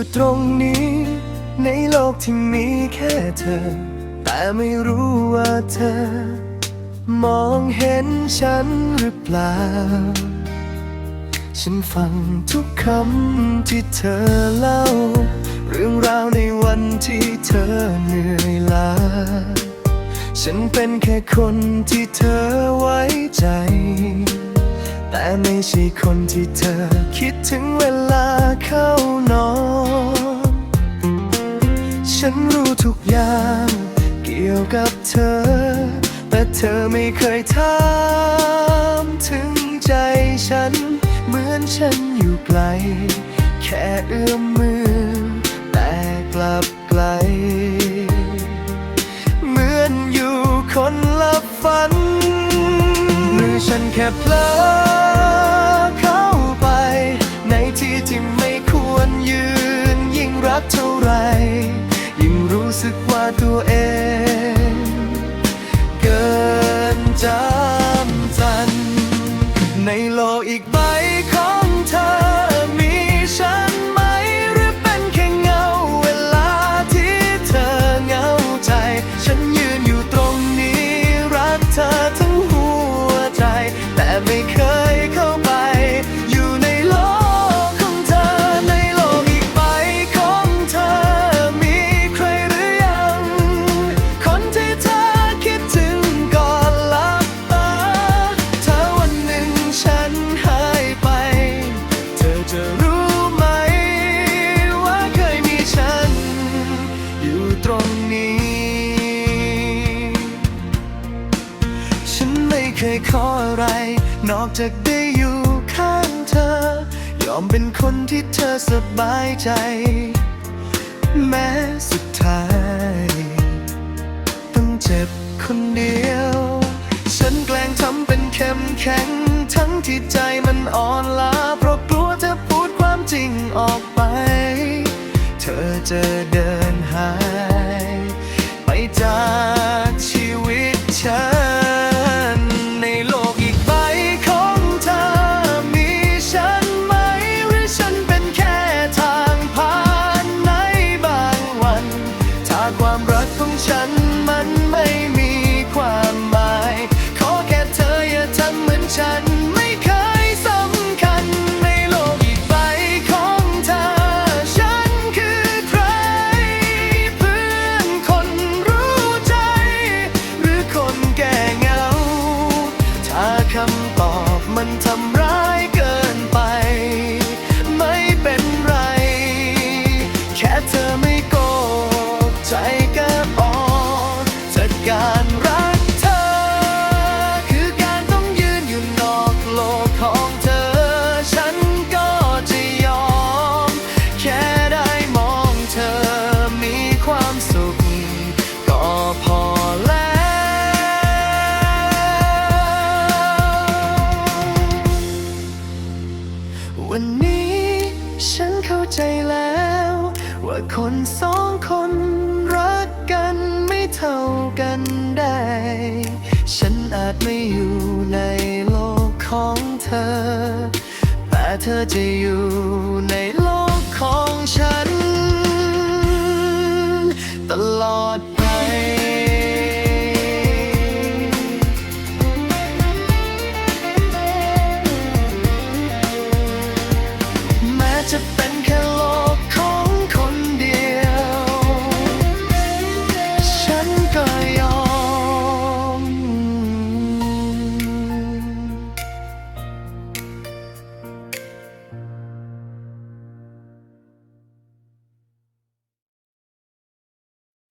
ู่ตรงนี้ ในโลกที่มีแค่เธอ แต่ไม่รู้ว่าเธอ มองเห็นฉันหรือเปล่า ฉันฟังทุกคำที่เธอเล่า เรื่องราวในวันที่เธอเหนื่อยล้าฉันเป็นแค่คนที่เธอไว้ใจ แต่ไม่ใช่คนที่เธอคิดถึงเวลาเข้านอน ฉันรู้ทุกอย่างเกี่ยวกับเธอ แต่เธอไม่เคยถามถึงใจฉัน เหมือนฉันอยู่ไกล แค่เอื้อมมือ แต่กลับไกล เหมือนอยู่คนละฝันหรือฉันแค่เพลอ เคยขออะไร นอกจากได้อยู่ข้างเธอ ยอมเป็นคนที่เธอสบายใจ แม้สุดท้าย ต้องเจ็บคนเดียว ฉันแกล้งทำเป็นเข้มแข็ง ทั้งที่ใจมันอ่อนล้าเพราะกลัวจะพูดความจริงออกไป เธอจะเดินหาย ฉัน วันนี้ฉันเข้าใจแล้ว ว่าคนสองคนรักกันไม่เท่ากันได้ ฉันอาจไม่อยู่ในโลกของเธอ แต่เธอจะอยู่ใน to